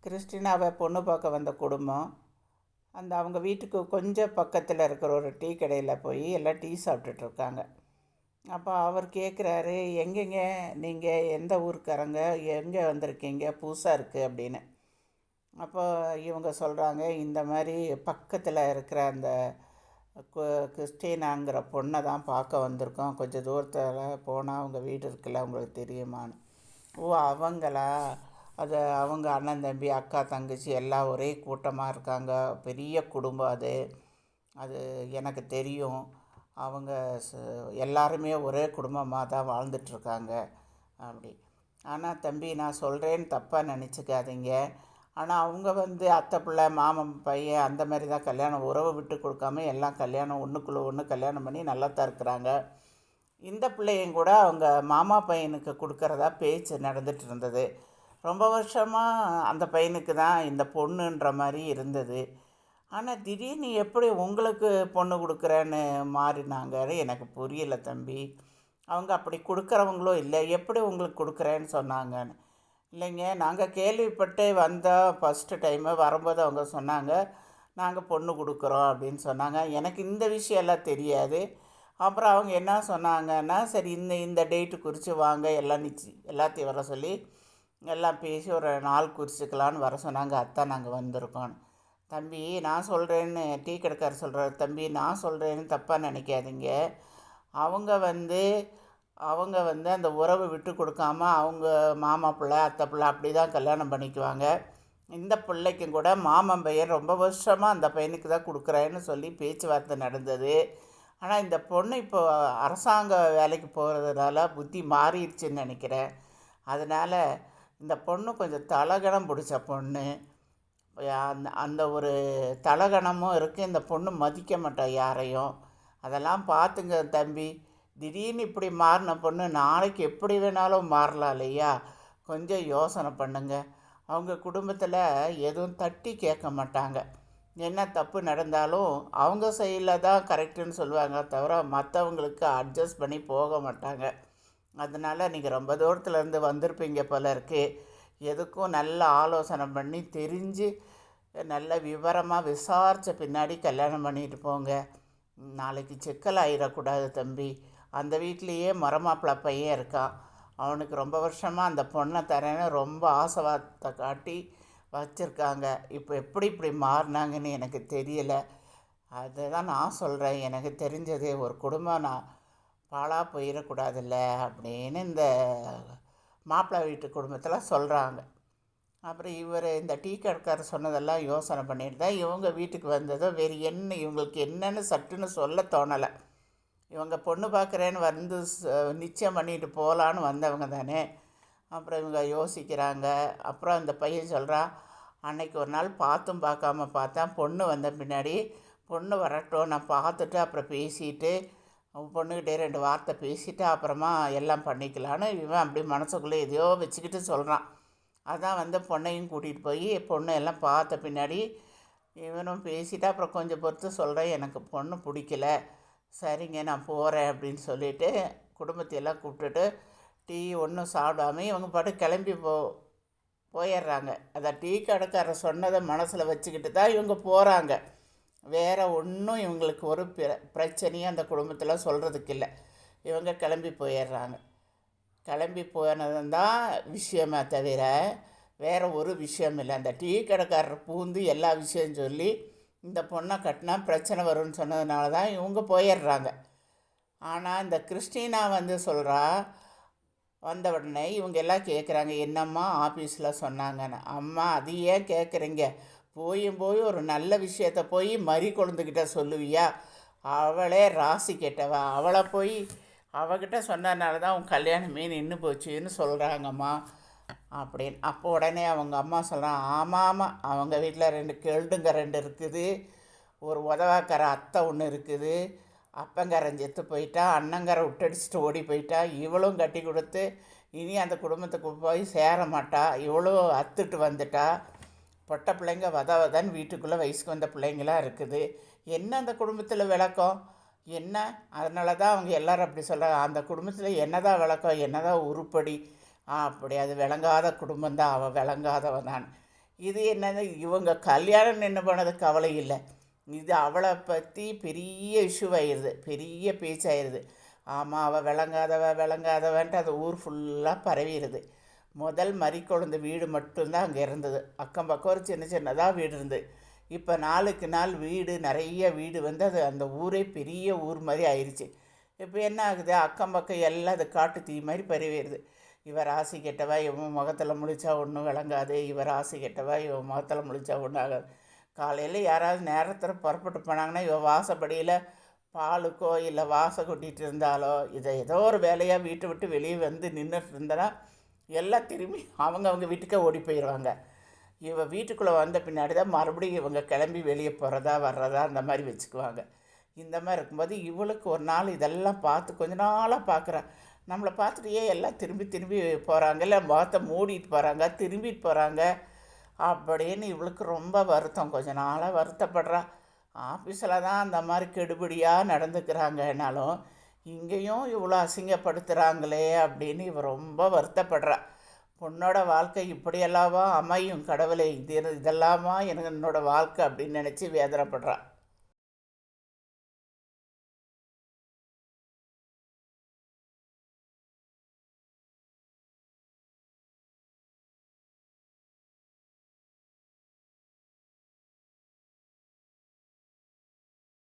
கிறிஸ்டினாவை பொண்ணு பார்க்க வந்த குடும்பம். அந்த அவங்க வீட்டுக்கு கொஞ்சம் பக்கத்தில் இருக்கிற ஒரு டீ கடையில் போய் எல்லாம் டீ சாப்பிட்டுட்ருக்காங்க அப்போ அவர் கேட்குறாரு எங்கெங்க? நீங்கள் எந்த ஊருக்காரங்க? எங்கே வந்திருக்கீங்க? புதுசாக இருக்குது அப்படின்னு. அப்போ இவங்க சொல்கிறாங்க இந்த மாதிரி பக்கத்தில் இருக்கிற அந்த கு- கிறிஸ்டினாங்கிற பொண்ணை தான் பார்க்க வந்திருக்கோம். கொஞ்சம் தூரத்தில் போனால் அவங்க வீடு இருக்குல்ல உங்களுக்கு தெரியுமான்னு. ஓ அவங்களா? அது அவங்க அண்ணன் தம்பி அக்கா தங்கச்சி எல்லாம் ஒரே கூட்டமாக இருக்காங்க. பெரிய குடும்பம் அது. அது எனக்கு தெரியும். அவங்க எல்லாருமே ஒரே குடும்பமாக தான் வாழ்ந்துட்டுருக்காங்க அப்படி. ஆனால் தம்பி நான் சொல்கிறேன்னு தப்பாக நினச்சிக்காதீங்க. ஆனால் அவங்க வந்து அத்தை பிள்ளை மாமன் பையன் அந்த மாதிரி தான் கல்யாணம் உறவு விட்டு கொடுக்காம எல்லாம் கல்யாணம் ஒன்றுக்குள்ளே ஒன்று கல்யாணம் பண்ணி நல்லா தான் இருக்கிறாங்க. இந்த பிள்ளையும் கூட அவங்க மாமா பையனுக்கு கொடுக்குறதா பேச்சு நடந்துட்டு இருந்தது. ரொம்ப வருஷமாக அந்த பையனுக்கு தான் இந்த பொண்ணுன்ற மாதிரி இருந்தது. ஆனால் திடீர்னு எப்படி உங்களுக்கு பொண்ணு கொடுக்குறேன்னு மாறினாங்கன்னு எனக்கு புரியல தம்பி. அவங்க அப்படி கொடுக்குறவங்களும் இல்லை எப்படி உங்களுக்கு கொடுக்குறேன்னு சொன்னாங்கன்னு. இல்லைங்க நாங்கள் கேள்விப்பட்டு வந்தோம் ஃபஸ்ட்டு டைமு வரும்போது அவங்க சொன்னாங்க நாங்கள் பொண்ணு கொடுக்குறோம் அப்படின்னு சொன்னாங்க. எனக்கு இந்த விஷயம்லாம் தெரியாது. அப்புறம் அவங்க என்ன சொன்னாங்கன்னா சரி இந்த இந்த டேட்டு குறித்து வாங்க எல்லாம் நிச்சு எல்லாத்தையும் வர சொல்லி எல்லாம் பேசி ஒரு நாள் குறிச்சிக்கலான்னு வர சொன்னாங்க. அத்தான் நாங்கள் வந்திருக்கோன்னு தம்பி நான் சொல்கிறேன்னு டீ கடைக்காரர் சொல்கிறார் தம்பி நான் சொல்கிறேன்னு தப்பாக நினைக்காதீங்க. அவங்க வந்து அவங்க வந்து அந்த உறவை விட்டு கொடுக்காம அவங்க மாமா பிள்ளை அத்தை பிள்ளை அப்படி தான் கல்யாணம் பண்ணிக்குவாங்க. இந்த பிள்ளைக்கும் கூட மாமன் பையன் ரொம்ப வருஷமாக அந்த பையனுக்கு தான் கொடுக்குறேன்னு சொல்லி பேச்சுவார்த்தை நடந்தது. ஆனால் இந்த பொண்ணு இப்போ அரசாங்க வேலைக்கு போகிறதுனால புத்தி மாறிடுச்சுன்னு நினைக்கிறேன். அதனால் இந்த பொண்ணு கொஞ்சம் தலகணம் பிடிச்ச பொண்ணு. அந்த அந்த ஒரு தலகணமும் இருக்குது இந்த பொண்ணு மதிக்க மாட்டோம் யாரையும். அதெல்லாம் பார்த்துங்க தம்பி. திடீர்னு இப்படி மாறின பொண்ணு நாளைக்கு எப்படி வேணாலும் மாறலாம் இல்லையா? கொஞ்சம் யோசனை பண்ணுங்க. அவங்க குடும்பத்தில் எதுவும் தட்டி கேட்க மாட்டாங்க. என்ன தப்பு நடந்தாலும் அவங்க சைடில் தான் கரெக்டுன்னு சொல்லுவாங்க தவிர மற்றவங்களுக்கு அட்ஜஸ்ட் பண்ணி போக மாட்டாங்க. அதனால் நீங்கள் ரொம்ப தூரத்துலேருந்து வந்திருப்பீங்க போல இருக்கு. எதுக்கும் நல்ல ஆலோசனை பண்ணி தெரிஞ்சு நல்ல விவரமாக விசாரித்த பின்னாடி கல்யாணம் பண்ணிட்டு போங்க. நாளைக்கு சிக்கல் ஆயிடக்கூடாது தம்பி. அந்த வீட்லேயே மரமாப்பிள பையன் இருக்கான் அவனுக்கு ரொம்ப வருஷமாக அந்த பொண்ணை தரேன்னு ரொம்ப ஆசைவாதத்தை காட்டி வச்சுருக்காங்க. இப்போ எப்படி இப்படி மாறினாங்கன்னு எனக்கு தெரியல. அதுதான் நான் சொல்கிறேன் எனக்கு தெரிஞ்சது ஒரு குடும்பம் நான் பாழாக போயிடக்கூடாதுல்ல அப்படின்னு இந்த மாப்பிள்ளை வீட்டு குடும்பத்தில் சொல்கிறாங்க அப்புறம் இவர் இந்த டீ கடைக்காரர் சொன்னதெல்லாம் யோசனை பண்ணிட்டு தான் இவங்க வீட்டுக்கு வந்ததும் வேறு என்ன இவங்களுக்கு என்னென்னு சட்டுன்னு சொல்ல தோணலை. இவங்க பொண்ணு பார்க்குறேன்னு வந்து ச- நிச்சயம் பண்ணிட்டு போகலான்னு வந்தவங்க தானே. அப்புறம் இவங்க யோசிக்கிறாங்க. அப்புறம் அந்த பையன் சொல்கிறான் அன்னைக்கு ஒரு நாள் பார்த்தும் பார்க்காம பார்த்தேன். பொண்ணு வந்த பின்னாடி பொண்ணு வரட்டும். நான் பார்த்துட்டு அப்புறம் பேசிட்டு பொண்ணுக்கிட்டே ரெண்டு வார்த்தை பேசிட்டு அப்புறமா எல்லாம் பண்ணிக்கலான்னு இவன் அப்படி மனசுக்குள்ளே எதையோ வச்சுக்கிட்டு சொல்கிறான் அதான் வந்து பொண்ணையும் கூட்டிகிட்டு போய் பொண்ணு எல்லாம் பார்த்த பின்னாடி இவனும் பேசிவிட்டு அப்புறம் கொஞ்சம் பொறுத்து சொல்கிறேன் எனக்கு பொண்ணு பிடிக்கல. சரிங்க நான் போகிறேன் அப்படின்னு சொல்லிட்டு குடும்பத்தையெல்லாம் கூப்பிட்டுட்டு டீ ஒன்றும் சாப்பிடாம இவங்க பாட்டு கிளம்பி போ போயிடுறாங்க. அதை டீ கடைக்காரர் சொன்னதை மனசில் வச்சுக்கிட்டு தான் இவங்க போகிறாங்க வேறு ஒன்றும் இவங்களுக்கு ஒரு பிர பிரச்சனையும் அந்த குடும்பத்தில் சொல்கிறதுக்கு இல்லை இவங்க கிளம்பி போயிடுறாங்க கிளம்பி போனது தான் விஷயமே தவிர வேறு ஒரு விஷயம் இல்லை. அந்த டீ கடைக்காரர் பூந்து எல்லா விஷயம் சொல்லி இந்த பொண்ணை கட்டினா பிரச்சனை வரும்னு சொன்னதுனால தான் இவங்க போயிடுறாங்க ஆனால் இந்த கிறிஸ்டினா வந்து சொல்கிறா வந்த உடனே இவங்க எல்லாம் கேட்குறாங்க என்னம்மா ஆஃபீஸில் சொன்னாங்கன்னு. அம்மா அது ஏன் கேட்குறீங்க போயும் போய் ஒரு நல்ல விஷயத்த போய் மறி கொழுந்துக்கிட்ட சொல்லுவியா? அவளே ராசி கெட்டவ. அவளை போய் அவகிட்ட சொன்னதுனால தான் உன் கல்யாணமே நின்று போச்சுன்னு சொல்கிறாங்கம்மா அப்படின்னு. அப்போ உடனே அவங்க அம்மா சொல்கிறான் ஆமாம் ஆமாம் அவங்க வீட்டில் ரெண்டு கெழுடுங்க ரெண்டு இருக்குது. ஒரு உதவாக்கார அத்தை ஒன்று இருக்குது. அப்பங்காரன் செத்து போயிட்டா அண்ணங்கரை விட்டடிச்சிட்டு ஓடி போயிட்டா இவளும் கட்டி கொடுத்து இனி அந்த குடும்பத்துக்கு போய் சேர மாட்டா. இவளும் அத்துட்டு வந்துட்டா. பொட்டை பிள்ளைங்க வத வதன் வீட்டுக்குள்ளே வயசுக்கு வந்த பிள்ளைங்களாம் இருக்குது. என்ன அந்த குடும்பத்தில் விளக்கம்? என்ன? அதனால தான் அவங்க எல்லாரும் அப்படி சொல்கிறாங்க அந்த குடும்பத்தில் என்னதான் விளக்கம்? என்னதான் உருப்படி? அப்படி. அது விளங்காத குடும்பம்தான் அவள் விளங்காதவன் தான். இது என்னது? இவங்க கல்யாணம் நின்று போனது கவலை இல்லை. இது அவளை பற்றி பெரிய இஷ்யூ ஆயிடுது பெரிய பேச்சாயிடுது ஆமாம் அவள் விளங்காதவ விளங்காதவன்ட்டு அது ஊர் ஃபுல்லாக பரவிடுது முதல் மறிக்கொழுந்து வீடு மட்டும்தான் அங்கே இருந்தது. அக்கம் பக்கம் ஒரு சின்ன சின்னதாக வீடு இருந்தது. இப்போ நாளுக்கு நாள் வீடு நிறைய வீடு வந்து அது அந்த ஊரே பெரிய ஊர் மாதிரி ஆயிடுச்சு இப்போ என்ன ஆகுது? அக்கம் பக்கம் எல்லாம் அது காட்டு தீ மாதிரி பரவிடுது. இவர் ராசி கெட்டவா? இவன் முகத்தில் முழிச்சா ஒன்றும் விளங்காது. இவர் ராசி கெட்டவா? இவன் முகத்தில் முழிச்சா ஒன்றும் ஆகாது. காலையில் யாராவது நேரத்தில் புறப்பட்டு போனாங்கன்னா இவன் வாசப்படியில் பாலுக்கோ இல்லை வாசை கொட்டிகிட்டு இருந்தாலோ இதை ஏதோ ஒரு வேலையாக வீட்டை விட்டு வெளியே வந்து நின்றுட்டு இருந்தனா எல்லாம் திரும்பி அவங்க அவங்க வீட்டுக்கே ஓடி போயிடுவாங்க. இவ வீட்டுக்குள்ளே வந்த பின்னாடி தான் மறுபடியும் இவங்க கிளம்பி வெளியே போகிறதா வர்றதா அந்த மாதிரி வச்சுக்குவாங்க. இந்த மாதிரி இருக்கும்போது இவளுக்கு ஒரு நாள் இதெல்லாம் பார்த்து கொஞ்ச நாளாக பார்க்குறான். நம்மளை பார்த்துட்டே எல்லாம் திரும்பி திரும்பி போகிறாங்க இல்லை முகத்தை மூடிட்டு போகிறாங்க திரும்பிட்டு போகிறாங்க அப்படின்னு இவளுக்கு ரொம்ப வருத்தம். கொஞ்ச நாளாக வருத்தப்படுறா. ஆஃபீஸில் தான் அந்த மாதிரி கெடுபடியாக நடந்துக்கிறாங்கனாலும் இங்கேயும் இவ்வளோ அசிங்கப்படுத்துகிறாங்களே அப்படின்னு இவ ரொம்ப வருத்தப்படுறா. பொண்ணோட வாழ்க்கை இப்படியெல்லாமா அமையும் கடவுளை இது இதெல்லாமா எனக்கு என்னோடய வாழ்க்கை? அப்படின்னு நினச்சி வேதனைப்படுறா.